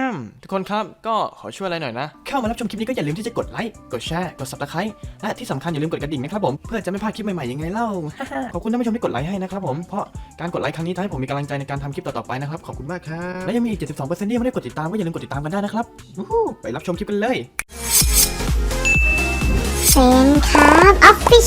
ฮัมทุกคนครับ ก็ขอช่วยอะไรหน่อยนะ เข้ามารับชมคลิปนี้ก็อย่าลืมที่จะกดไลค์ กดแชร์ กด subscribe และที่สำคัญอย่าลืมกดกระดิ่งนะครับผม เพื่อจะไม่พลาดคลิปใหม่ๆยังไงเล่า ขอบคุณท่านผู้ชมที่กดไลค์ให้นะครับผม เพราะการกดไลค์ครั้งนี้ทำให้ผมมีกำลังใจในการทำคลิปต่อๆไปนะครับ ขอบคุณมากครับ และยังมีอีก 72%ที่ยังไม่ได้กดติดตามก็อย่าลืมกดติดตามกันได้นะครับวู้ฮู้ไปรับชมคลิปกันเลยเซนครับออฟฟิ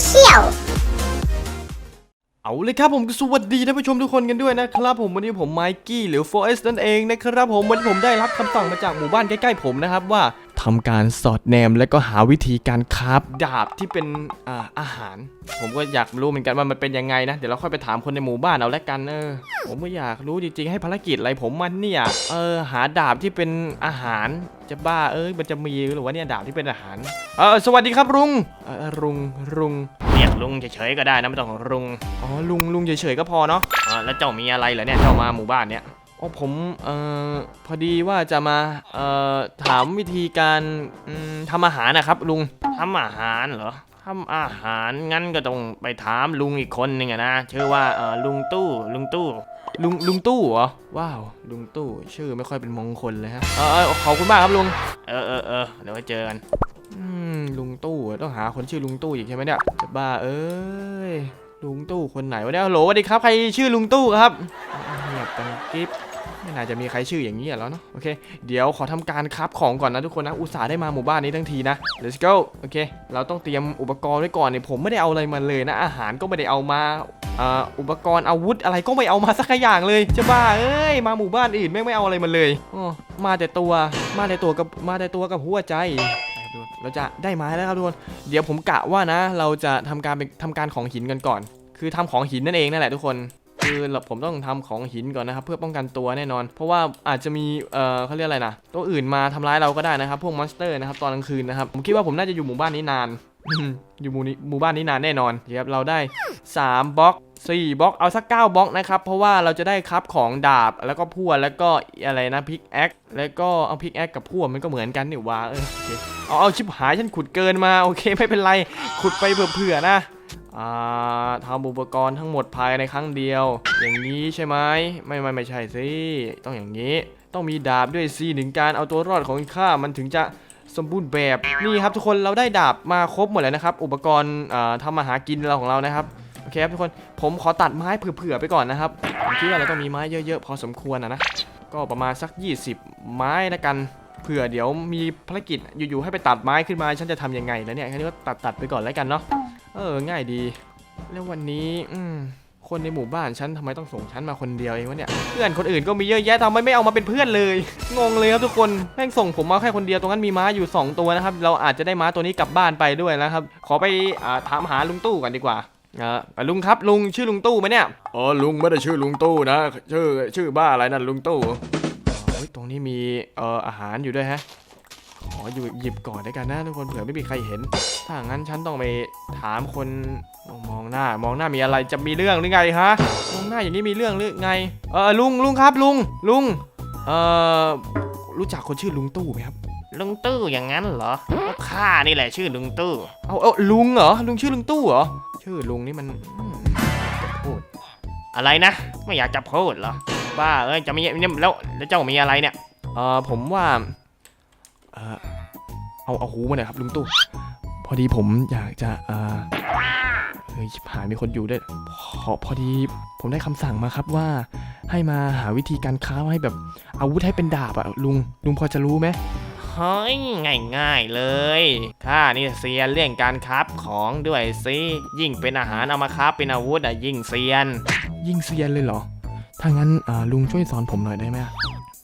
เอาเลยครับผมสวัสดีท่านผู้ชมทุกคนกันด้วยนะครับผมวันนี้ผมไมกี้หรือ 4S นั่นเองนะครับผมวันนี้ผมได้รับคำสั่งมาจากหมู่บ้านใกล้ๆผมนะครับว่า ทำการสอดแนมและก็หาวิธีการคราฟดาบที่เป็นอ่าอาหาร ผมก็อยากรู้เหมือนกันว่ามันเป็นยังไงนะ เดี๋ยวเราค่อยไปถามคนในหมู่บ้านเอาแล้วกันเออ ผมก็อยากรู้จริงๆให้ภารกิจอะไรผมมันเนี่ยเออหาดาบที่เป็นอาหารจะบ้าเอ้ยมันจะมีหรือว่าเนี่ยดาบที่เป็นอาหารเออสวัสดีครับลุงเออรุงรุงเรียกลุงเฉยๆก็ได้นะไม่ต้องลุงอ๋อลุงลุงเฉยๆก็พอเนาะเออแล้วเจ้ามีอะไรเหรอเนี่ยเจ้ามาหมู่บ้านเนี่ย อ๋อผมเอ่อพอดีว่าจะมาเอ่อถามวิธีการอืมทำอาหารนะครับ ลุงทำอาหารเหรอทำอาหารงั้นก็ต้องไปถามลุงอีกคนหนึ่งอะนะชื่อว่าเออลุงตู้ลุงตู้ลุงลุงตู้เหรอว้าวลุงตู้ชื่อไม่ค่อยเป็นมงคลเลยฮะเออเออขอบคุณมากครับลุงเออเออเออเดี๋ยวไว้เจอกันอืมลุงตู้ต้องหาคนชื่อลุงตู้อีกใช่ไหมเนี่ยจะบ้าเอ้ยลุงตู้คนไหนวะเนี่ยฮัลโหลสวัสดีครับใครชื่อลุงตู้ครับเงียบกันกิ๊บ ไม่น่าจะมีใครชื่ออย่างนี้อะแล้วเนาะโอเค เดี๋ยวขอทำการคับของก่อนนะทุกคนนะอุตส่าห์ได้มาหมู่บ้านนี้ทั้งทีนะ let's go โอเค เราต้องเตรียมอุปกรณ์ไว้ก่อนเนี่ยผมไม่ได้เอาอะไรมาเลยนะ อาหารก็ไม่ได้เอามาอ่าอุปกรณ์อาวุธอะไรก็ไม่เอามาสักอย่างเลยจะบ้าเอ้ยมาหมู่บ้านอื่นแม่ไม่เอาอะไรมาเลยอ๋อมาแต่ตัวมาแต่ตัวกับมาแต่ตัวกับหัวใจเราจะได้ไม้แล้วครับทุกคนเดี๋ยวผมกะว่านะ เราจะทำการเป็นทำการของหินกันก่อน คือทำของหินนั่นเองนั่นแหละทุกคน คือเราผมต้องทำของหินก่อนนะครับเพื่อป้องกันตัวแน่นอน เพราะว่าอาจจะมีเอ่อเขาเรียกอะไรนะตัวอื่นมาทำร้ายเราก็ได้นะครับ พวกมอนสเตอร์นะครับตอนกลางคืนนะครับผมคิดว่าผมน่าจะอยู่หมู่บ้านนี้นานอยู่หมู่นี้หมู่บ้านนี้นานแน่นอนครับเราได้ 3บล็อก4บล็อกเอาสัก9บล็อกนะครับ เพราะว่าเราจะได้ครับของดาบแล้วก็พั่วแล้วก็อะไรนะพิกแอคแล้วก็เอาพิกแอคกับพั่วมันก็เหมือนกันนี่ว่าเออโอเคเอาเอาชิบหายฉันขุดเกินมาโอเคไม่เป็นไรขุดไปเผื่อๆนะอ่า ทำอุปกรณ์ทั้งหมดภายในครั้งเดียว อย่างนี้ใช่ไหมไม่ไม่ไม่ใช่สิต้องอย่างนี้ ต้องมีดาบด้วยสิถึงการเอาตัวรอดของข้ามันถึงจะสมบูรณ์แบบนี่ครับทุกคนเราได้ดาบมาครบหมดแล้วนะครับ อุปกรณ์ทำมาหากินเราของเรานะครับโอเคครับทุกคนผมขอตัดไม้เผื่อๆไปก่อนนะครับผมคิดว่าเราต้องมีไม้เยอะๆ พอสมควรนะนะก็ประมาณสัก 20 ไม้ละกันเผื่อเดี๋ยวมีภารกิจอยู่ๆให้ไปตัดไม้ขึ้นมาฉันจะทำยังไงแล้วเนี่ยแค่นี้ก็ตัดตัดไปก่อนแล้วกันเนาะ เออ ง่ายดี แล้ววันนี้ อืม คนในหมู่บ้านฉันทำไมต้องส่งฉันมาคนเดียวเองวะเนี่ย เพื่อนคนอื่นก็มีเยอะแยะทำไมไม่เอามาเป็นเพื่อนเลย งงเลยครับทุกคน แม่งส่งผมมาแค่คนเดียว ตรงนั้นมีม้าอยู่ 2 ตัวนะครับ เราอาจจะได้ม้าตัวนี้กลับบ้านไปด้วยนะครับ ขอไปอ่าถามหาลุงตู้ก่อนดีกว่าเออลุงครับลุงชื่อลุงตู้ไหมเนี่ย อ๋อ ลุงไม่ได้ชื่อลุงตู้นะ ชื่อชื่อบ้าอะไรนั่นลุงตู้เฮ้ยตรงนี้มีเอ่ออาหารอยู่ด้วยฮะ ขออยู่หยิบก่อนได้กันนะทุกคนเผื่อไม่มีใครเห็น ถ้างั้นฉันต้องไปถามคนมองหน้ามองหน้ามีอะไรจะมีเรื่องหรือไงฮะมองหน้าอย่างนี้มีเรื่องหรือไงเออลุงลุงครับลุงลุงเอ่อรู้จักคนชื่อลุงตู้ไหมครับลุงตู้อย่างนั้นเหรอก็ข้านี่แหละชื่อลุงตู้เอาเอาลุงเหรอลุงชื่อลุงตู้เหรอชื่อลุงนี่มันอืมจะพูดอะไรนะ ไม่อยากจะพูดเหรอบ้าเอ้ยจะมีเนี่ยแล้วแล้วเจ้ามีอะไรเนี่ยเอ่อผมว่า เออเอาเอาหูมาหน่อยครับลุงตู้พอดีผมอยากจะเอ่อเฮ้ยชิบหายมีคนอยู่ด้วยพอพอดีผมได้คำสั่งมาครับว่า ให้มาหาวิธีการค้าให้แบบอาวุธให้เป็นดาบอะลุงลุงพอจะรู้ไหมเฮ้ยง่ายๆเลยข้านี่เซียนเรื่องการคราฟของด้วยสิยิ่งเป็นอาหารเอามาคราฟเป็นอาวุธอะยิ่งเซียน ยิ่งเซียนเลยเหรอถ้างั้นอ่าลุงช่วยสอนผมหน่อยได้ไหมอะ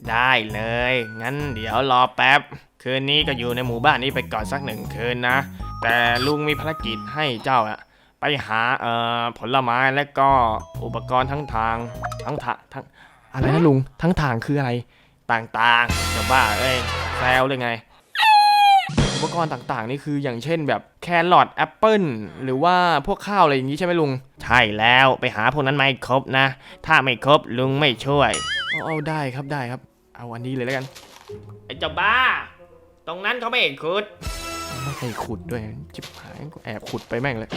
ได้เลย งั้นเดี๋ยวรอแป๊บ คืนนี้ก็อยู่ในหมู่บ้านนี้ไปก่อนสักหนึ่งคืนนะ แต่ลุงมีภารกิจให้เจ้าอะไปหาเอ่อผลไม้และก็อุปกรณ์ทั้งทางทั้งทางทั้งอะไรนะลุงทั้งทางคืออะไรต่างๆจะบ้าเอ้ยแซวเลยไง อุปกรณ์ต่างๆ นี่คืออย่างเช่นแบบแครอทแอปเปิลหรือว่าพวกข้าวอะไรอย่างนี้ใช่ไหมลุง ใช่แล้วไปหาพวกนั้นมาให้ครบนะ ถ้าไม่ครบลุงไม่ช่วยเอาเอาได้ครับได้ครับ เอาอันนี้เลยแล้วกัน ไอ้เจ้าบ้า ตรงนั้นเขาไม่เห็นคุด ไม่ให้ขุดด้วยจิบหายกูแอบขุดไปแม่งเลย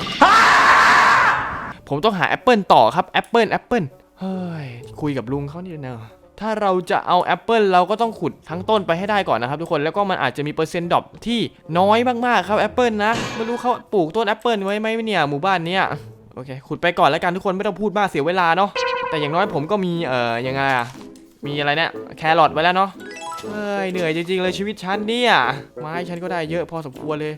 ผมต้องหาแอปเปิลต่อครับแอปเปิลแอปเปิลเฮ้ย คุยกับลุงเขานี่เนอะถ้าถ้าเราจะเอาแอปเปิลเราก็ต้องขุดทั้งต้นไปให้ได้ก่อนนะครับทุกคนแล้วก็มันอาจจะมีเปอร์เซ็นต์ดรอปที่น้อยมากๆครับแอปเปิลนะไม่รู้เขาปลูกต้นแอปเปิลไว้ไหมเนี่ยหมู่บ้านเนี้ยโอเคขุดไปก่อนแล้วกันทุกคนไม่ต้องพูดมากเสียเวลาเนาะแต่อย่างน้อยผมก็มีเอ่อยังไงอะมีอะไรเนี่ยแครอทไว้แล้วเนาะ เฮ้ยเหนื่อยจริงๆเลยชีวิตฉันเนี่ยไม้ฉันก็ได้เยอะพอสมควรเลย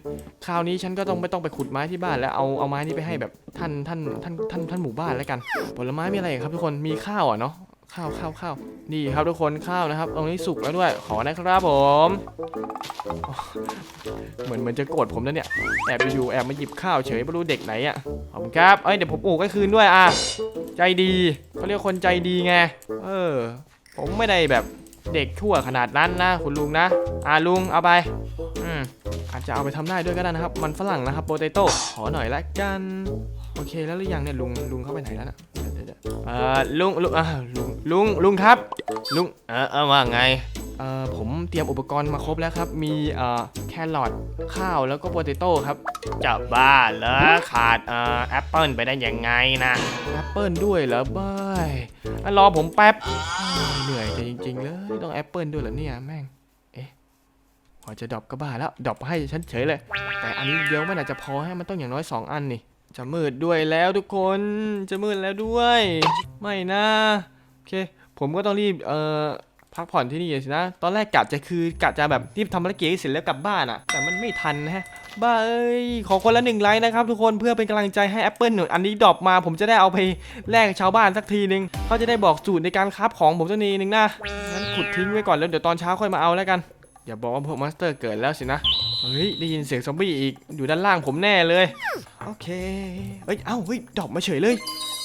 คราวนี้ฉันก็ต้องไม่ต้องไปขุดไม้ที่บ้านแล้วเอาเอาไม้นี้ไปให้แบบท่านท่านท่านท่านท่านหมู่บ้านแล้วกัน ผลไม้มีอะไรอีกครับทุกคนมีข้าวอะเนาะข้าวข้าวข้าวนี่ครับทุกคนข้าวนะครับตรงนี้สุกแล้วด้วยขอนะครับผม เหมือนเหมือนจะโกรธผมนะเนี่ยแอบไปอยู่แอบมาหยิบข้าวเฉยไม่รู้เด็กไหนอะขอบคุณครับเอ้ยเดี๋ยวผมปลูกให้คืนด้วยอะใจดีเขาเรียกคนใจดีไงเออ ผมไม่ได้แบบ เด็กชั่วขนาดนั้นนะคุณลุงนะอ่าลุงเอาไปอืมอาจจะเอาไปทำได้ด้วยก็ได้นะครับ มันฝรั่งนะครับโปเตโต้ขอหน่อยละกันโอเคแล้วหรือยังเนี่ยลุงลุงเข้าไปไหนแล้วนะเดี๋ยวเดี๋ยวเอ่อลุงลุงอ่าลุงลุงลุงครับ ลุงเออเออว่าไง เอ่อผมเตรียมอุปกรณ์มาครบแล้วครับ มีเอ่อแครอทข้าวแล้วก็โปเตโต้ครับจะบ้าเหรอขาดเอ่อแอปเปิลไปได้ยังไงนะแอปเปิลด้วยเหรอเบ้ยอะรอผมแป๊บเฮ้ยเหนื่อยใจจริง ๆ เลย ต้องแอปเปิลด้วยเหรอเนี่ยแม่ง เอ๊ะพอจะดรอปก็บ้าแล้วดรอปให้ฉันเฉยเลย แต่อันนี้เดียวไม่น่าจะพอให้มันต้องอย่างน้อย 2 อันนี่ จะมืดด้วยแล้วทุกคนจะมืดแล้วด้วย ไม่นะ โอเค ผมก็ต้องรีบเอ่อ พักผ่อนที่นี่สินะ ตอนแรกกะจะคือกะจะแบบรีบทำภารกิจเสร็จแล้วกลับบ้านอะแต่มันไม่ทันนะฮะ บ้าเอ้ย ขอคนละหนึ่งไลค์นะครับทุกคนเพื่อเป็นกำลังใจให้ Apple หนึ่งอันนี้ดรอปมาผมจะได้เอาไปแลกชาวบ้านสักทีนึงเขาจะได้บอกสูตรในการคราฟของผมสักทีนึงนะงั้นขุดทิ้งไว้ก่อนแล้วเดี๋ยวตอนเช้าค่อยมาเอาแล้วกันอย่าบอกว่าพวกมาสเตอร์เกิดแล้วสินะ เฮ้ย ได้ยินเสียงซอมบี้อีก อยู่ด้านล่างผมแน่เลย โอเค เฮ้ย เอ้า เฮ้ยดรอปมาเฉยเลย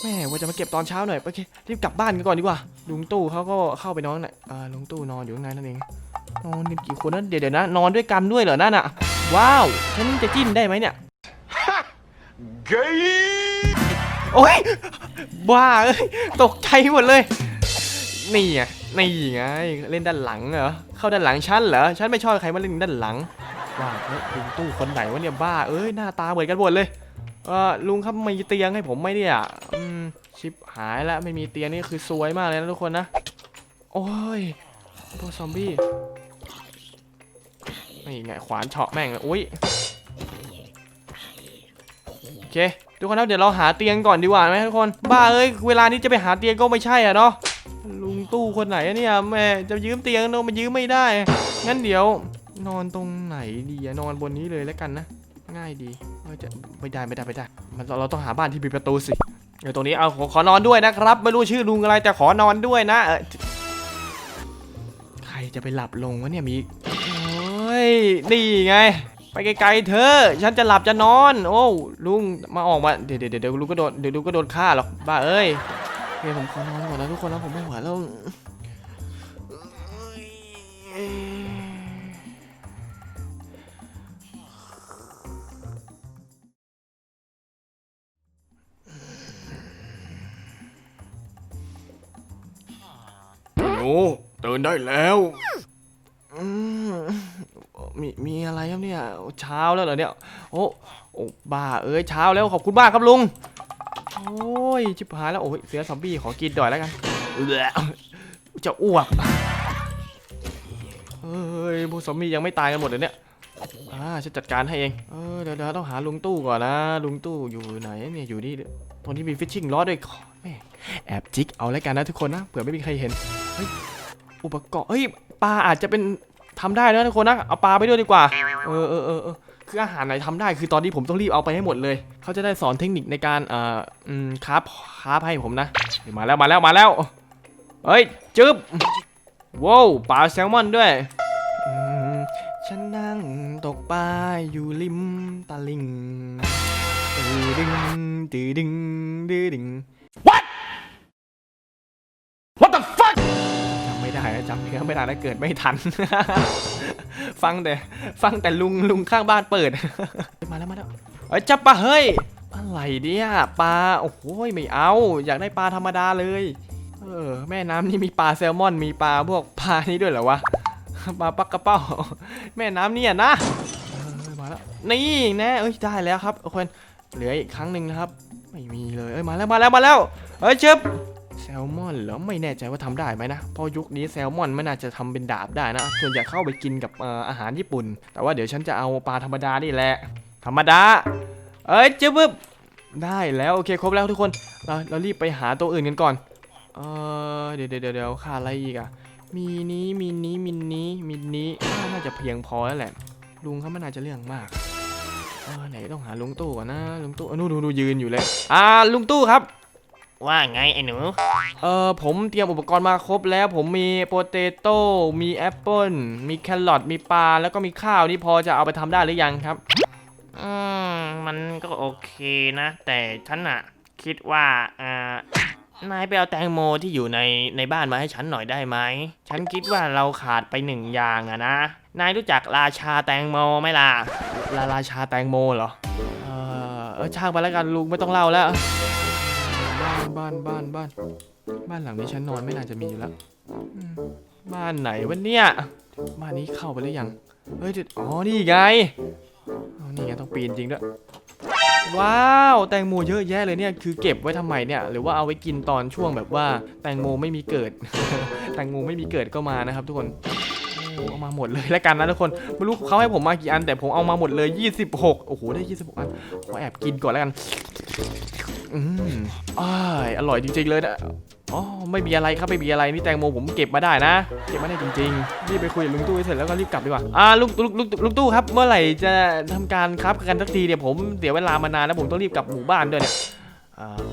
แม่ว่าจะมาเก็บตอนเช้าหน่อย โอเค รีบกลับบ้านกันก่อนดีกว่า ลุงตู้เขาก็เข้าไปนอนน่ะอ่าลุงตู้นอนอยู่ข้างในนั่นเอง นอนกันกี่คนนั้นเดี๋ยวเดี๋ยวนะ นอนด้วยกันด้วยเหรอนั่นอะ ว้าว ฉันจะจิ้นได้ไหมเนี่ยโอ้ย บ้าเอ้ย ตกใจหมดเลย นี่ไงนี่ไง เล่นด้านหลังเหรอ เข้าด้านหลังฉันเหรอ ฉันไม่ชอบใครมาเล่นด้านหลัง ว้าวแล้วลุงตู้คนไหนวะเนี่ยบ้าเอ้ยหน้าตาเหมือนกันหมดเลยเออลุงครับมีเตียงให้ผมไหมเนี่ยอืมชิปหายแล้วไม่มีเตียงนี่คือซวยมากเลยนะทุกคนนะโอ้ยพวกซอมบี้นี่ไงขวานเฉาะแม่งเลยอุ้ยโอเคทุกคนครับเดี๋ยวเราหาเตียงก่อนดีกว่าไหมทุกคนบ้าเอ้ยเวลานี้จะไปหาเตียงก็ไม่ใช่อะเนาะลุงตู้คนไหนอะเนี่ยแม่จะยืมเตียงเนอะมันยืมไม่ได้งั้นเดี๋ยว นอนตรงไหนดีอะนอนบนนี้เลยแล้วกันนะ ง่ายดีเออจะไม่ได้ไม่ได้ไม่ได้ มันเราเราต้องหาบ้านที่มีประตูสิเดี๋ยวตรงนี้เอาขอขอนอนด้วยนะครับ ไม่รู้ชื่อลุงอะไรแต่ขอนอนด้วยนะเออใครจะไปหลับลงวะเนี่ยมีโอ้ยนี่ไง ไปไกลๆเธอ ฉันจะหลับจะนอน โอ้ลุงมาออกมาเดี๋ยวเดี๋ยวเดี๋ยวลุงก็โดนเดี๋ยวลุงก็โดนฆ่าหรอกบ้าเอ้ยโอเคผมขอนอนก่อนนะทุกคนแล้วผมไม่ไหวแล้ว หนู ตื่นได้แล้วอืมมีมีอะไรครับเนี่ยเช้าแล้วเหรอเนี่ยโอ้โอ้บ้าเอ้ยเช้าแล้วขอบคุณมากครับลุงโอ้ยชิบหายแล้วโอ้ยเสือซอมบี้ขอกินด่อยแล้วกันเจะอ้วกเอ้ยพวกซอมบี้ยังไม่ตายกันหมดเลยเนี่ยอ่าฉันจัดการให้เองเออเดี๋ยวเดี๋ยวต้องหาลุงตู้ก่อนนะ ลุงตู้อยู่ไหนเนี่ยอยู่นี่ตรงที่มีฟิชชิ่งล้อด้วยแม่แอบจิกเอาแล้วกันนะทุกคนนะเผื่อไม่มีใครเห็น อุปกรณ์เฮ้ยปลาอาจจะเป็นทำได้นะทุกคนนะเอาปลาไปด้วยดีกว่าเออเออเออเออคืออาหารไหนทำได้คือตอนนี้ผมต้องรีบเอาไปให้หมดเลย เขาจะได้สอนเทคนิคในการเอ่ออืมคราฟคราฟให้ผมนะเฮ้ยมาแล้วมาแล้วมาแล้วเฮ้ยจึ๊บว้าวปลาแซลมอนด้วยอืมฉันนั่งตกปลาอยู่ริมตลิ่งตือดึงตือดึงดือดึงจ จำเนื้อไม่ได้แล้วเกิดไม่ทัน ฟังแต่ฟังแต่ลุงลุงข้างบ้านเปิด มาแล้วมาแล้วเอ้ยจับปลาเฮ้ยอะไรเนี่ยปลาโอ้โหไม่เอา อยากได้ปลาธรรมดาเลยเออแม่น้ำนี่มีปลาแซลมอนมีปลาพวกปลานี้ด้วยเหรอวะปลาปักกระเป้า แม่น้ำเนี่ยนะเออมาแล้วนี่แน่เอ้ยได้แล้วครับทุกคนเหลืออีกครั้งหนึ่งนะครับ ไม่มีเลยเอ้ยมาแล้วมาแล้วมาแล้วเอ้ยเชิบ ลมอนเหรอไม่แน่ใจว่าทำได้ไหมนะเพราะยุคนี้แซลมอนไม่น่าจะทำเป็นดาบได้นะส่วนใหญ่เข้าไปกินกับออาหารญี่ปุ่น แต่ว่าเดี๋ยวฉันจะเอาปลาธรรมดานี่แหละ ธรรมดา เอ้ยเจ๊บึบได้แล้วโอเคครบแล้วทุกคนเราเรารีบไปหาตัวอื่นกันก่อนเออเดี๋ยวเดี๋ยวเดี๋ยวขาดอะไรอีกอะมีนี้มีนี้มีนี้มีนี้น่าจะเพียงพอแล้วแหละลุงเขาไม่น่าจะเรื่องมากเออไหนต้องหาลุงตู้ก่อนนะลุงตู้อนู่นดูดูยืนอยู่เลย อ่าลุงตู้ครับ ว่าไงไอ้หนู เออผมเตรียมอุปกรณ์มาครบแล้ว ผมมีโปเตโต้มีแอปเปิลมีแครอทมีปลาแล้วก็มีข้าวนี่พอจะเอาไปทำได้หรือยังครับ อืม มันก็โอเคนะ แต่ฉันอะคิดว่าอ่านายไปเอาแตงโมที่อยู่ในในบ้านมาให้ฉันหน่อยได้ไหม ฉันคิดว่าเราขาดไปหนึ่งอย่างอะนะ นายรู้จักราชาแตงโมไหมล่ะลาราชาแตงโมเหรอ เออเออช่างไปแล้วกันลุงไม่ต้องเล่าแล้ว บ้านบ้านบ้านบ้าน บ้านหลังนี้ฉันนอนไม่น่าจะมีอยู่แล้วอืมบ้านไหนวะเนี่ย บ้านนี้เข้าไปหรือยัง เฮ้ยเดี๋ยวอ๋อ นี่ไงอ๋อนี่ไงต้องปีนจริงด้วย ว้าว แตงโมเยอะแยะเลยเนี่ย คือเก็บไว้ทำไมเนี่ย หรือว่าเอาไว้กินตอนช่วงแบบว่า แตงโมไม่มีเกิด แตงโมไม่มีเกิดก็มานะครับทุกคนโอ้ เอามาหมดเลยแล้วกันนะทุกคนไม่รู้เขาให้ผมมากี่อันแต่ผมเอามาหมดเลย 26 โอ้โหได้ 26 อันขอแอบกินก่อนแล้วกันอืมอ้ายอร่อยจริงๆเลยนะอ๋อไม่มีอะไรครับไม่มีอะไรนี่แตงโมผมเก็บมาได้นะ เก็บมาได้จริงๆรีบไปคุยกับลุงตู้ให้เสร็จแล้วก็รีบกลับดีกว่าอ่าลุงลุงลุงลุงตู้ครับ เมื่อไหร่จะทำการครับกันสักทีเนี่ยวผมเดี๋ยวเวลามานานแล้วผมต้องรีบกลับหมู่บ้านด้วยเนี่ยอ่า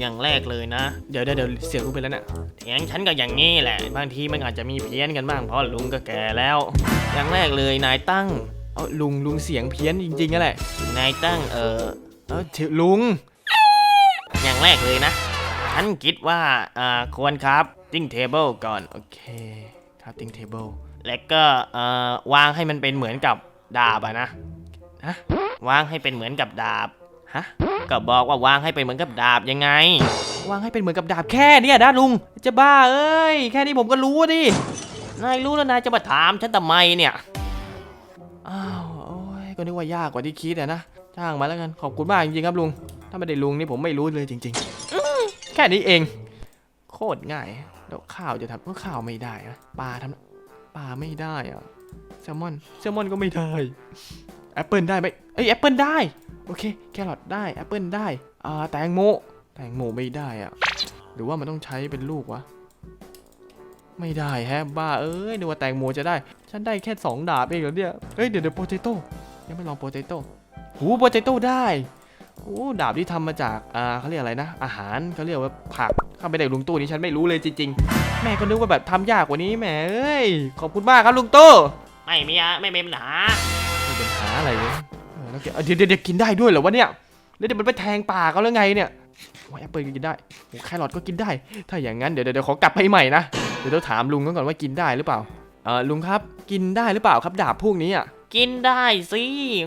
อย่างแรกเลยนะ เดี๋ยวเดี๋ยวเดี๋ยวเสียงลุงไปแล้วเนี่ยเถียงฉันก็อย่างนี้แหละ บางทีมันอาจจะมีเพี้ยนกันบ้างเพราะลุงก็แก่แล้ว อย่างแรกเลยนายตั้ง เอาลุงลุงเสียงเพี้ยนจริงๆนั่นแหละ นายตั้งเออเออเถอะลุง อย่างแรกเลยนะ ฉันคิดว่าอ่าควรครับติ้งเทเบิลก่อน โอเคครับติ้งเทเบิลแล้วก็เอ่อวางให้มันเป็นเหมือนกับดาบอะนะฮะวางให้เป็นเหมือนกับดาบ ฮะก็บอกว่าวางให้เป็นเหมือนกับดาบยังไง วางให้เป็นเหมือนกับดาบแค่เนี่ยนะลุง จะบ้าเอ้ย แค่นี้ผมก็รู้ดิ นายรู้แล้วนายจะมาถามฉันทำไมเนี่ย อ้าวโอ้ยก็นึกว่ายากกว่าที่คิดอะนะ จ้างมาแล้วกัน ขอบคุณมากจริงๆครับลุง ถ้าไม่ได้ลุงนี่ผมไม่รู้เลยจริงๆ แค่นี้เอง โคตรง่าย แล้วข้าวจะทำก็ข้าวไม่ได้อะปลาทำปลาไม่ได้อะแซลมอน แซลมอนก็ไม่ได้ แอปเปิลได้ไหมเอ้ยแอปเปิลได้ โอเค แครอทได้แอปเปิลได้อ่าแตงโมแตงโมไม่ได้อะหรือว่ามันต้องใช้เป็นลูกวะไม่ได้แฮะบ้าเอ้ยนึกว่าแตงโมจะได้ ฉันได้แค่สองดาบเองเหรอเนี่ยเฮ้ยเดี๋ยวเดี๋ยวโปเตโต้ยังไม่ลองโปเตโต้หูโปเตโต้ได้โอ้ดาบที่ทำมาจากอ่าเขาเรียกอะไรนะ อาหารเขาเรียกว่าผักเข้าไปในลุงตู้นี้ฉันไม่รู้เลยจริงๆ แม่ก็นึกว่าแบบทำยากกว่านี้แหมเอ้ยขอบคุณมากครับลุงตู้ไม่มีอะไม่เป็นปัญหาไม่เป็นหาอะไรเลยเออ แล้วแกเอ้ยเดี๋ยวเดี๋ยวเดี๋ยวกินได้ด้วยเหรอวะเนี่ยแล้วเดี๋ยวมันไปแทงปากเขาแล้วไงเนี่ยโอ้ยแอปเปิลก็กินได้โอ้แครอทก็กินได้ ถ้าอย่างนั้นเดี๋ยวเดี๋ยวเดี๋ยวขอกลับไปใหม่นะเดี๋ยวต้องถามลุงก่อนว่ากินได้หรือเปล่าเออลุงครับกินได้หรือเปล่าครับดาบพวกนี้อะกินได้สิ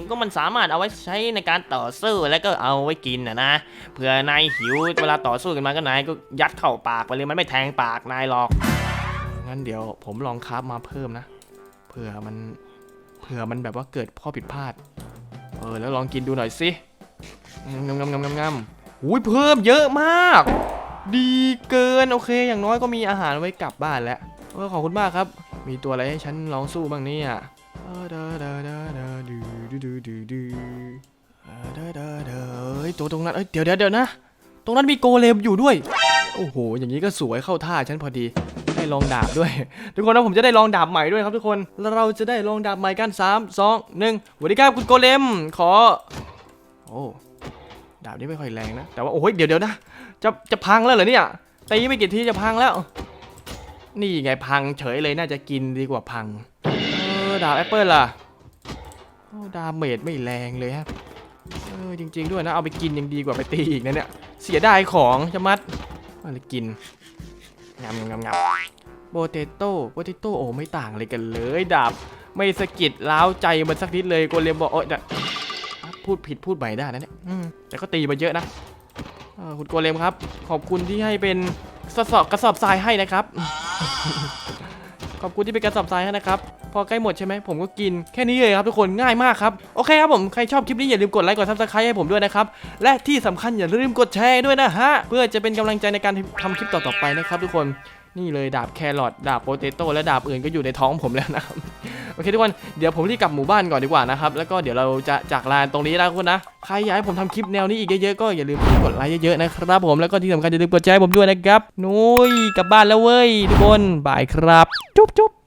ก็มันสามารถเอาไว้ใช้ในการต่อสู้แล้วก็เอาไว้กินนะนะเผื่อนายหิวเวลาต่อสู้กันมาก็นายก็ยัดเข้าปากไปเลยมันไม่แทงปากนายหรอกงั้นเดี๋ยวผมลองคราฟมาเพิ่มนะเผื่อมันเผื่อมันแบบว่าเกิดข้อผิดพลาดเออแล้วลองกินดูหน่อยสิงำงำงำงำงำอุ้ยเพิ่มเยอะมาก ดีเกินโอเค อย่างน้อยก็มีอาหารไว้กลับบ้านแล้วเออขอบคุณมากครับ มีตัวอะไรให้ฉันลองสู้บ้างเนี่ยเออเดอเดอเดอเดอดูดูดูดูดูเออเดอเดอเดอเฮ้ยตัวตรงนั้นเอ้ยเดี๋ยวเดี๋ยวนะ ตรงนั้นมีโกเลมอยู่ด้วย โอ้โห อย่างนี้ก็สวยเข้าท่าฉันพอดี ได้ลองดาบด้วย ทุกคนนะผมจะได้ลองดาบใหม่ด้วยครับทุกคนแล้วเราจะได้ลองดาบใหม่กัน3 2 1สวัสดีครับคุณโกเลมขอ โอ้ดาบนี้ไม่ค่อยแรงนะ แต่ว่าโอ้ยเดี๋ยวเดี๋ยวนะจะจะพังแล้วเหรอเนี่ยตีไม่กี่ทีจะพังแล้ว นี่ไงพังเฉยเลยน่าจะกินดีกว่าพังเออดาบแอปเปิลล่ะดาเมจไม่แรงเลยครับเออจริง ๆ ด้วยนะเอาไปกินยังดีกว่าไปตีอีกนะเนี่ยเสียดายของจะมัดอะไรกินงำงำงำ โปเตโต้โปเตโต้โอ้ไม่ต่างอะไรกันเลยดาบไม่สะกิดล้าวใจมันสักนิดเลยโกเลมบอกโอ๊ยแต่พูดผิดพูดใหม่ได้นะเนี่ยแต่ก็ตีมาเยอะนะคุณโกเลมครับ ขอบคุณที่ให้เป็นกระสอบกระสอบทรายให้นะครับ ขอบคุณที่เป็นกระสอบทรายให้นะครับ พอใกล้หมดใช่ไหมผมก็กินแค่นี้เลยครับทุกคนง่ายมากครับ โอเคครับผมใครชอบคลิปนี้อย่าลืมกดไลค์กดซับสไครต์ให้ผมด้วยนะครับ และที่สำคัญอย่าลืมกดแชร์ด้วยนะฮะ เพื่อจะเป็นกำลังใจในการทำคลิปต่อๆไปนะครับทุกคน นี่เลยดาบแครอทดาบโปเตโต้และดาบอื่นก็อยู่ในท้องผมแล้วนะครับโอเคทุกคนเดี๋ยวผมรีบกลับหมู่บ้านก่อนดีกว่านะครับแล้วก็เดี๋ยวเราจะจากลานตรงนี้นะทุกคนนะใครอยากให้ผมทำคลิปแนวนี้อีกเยอะๆก็อย่าลืมกดไลค์เยอะๆนะครับผมแล้วก็ที่สำคัญอย่าลืมกดแชร์ใจผมด้วยนะครับนุ้ยกลับบ้านแล้วเว้ยทุกคนบายครับจุ๊บจุ๊บ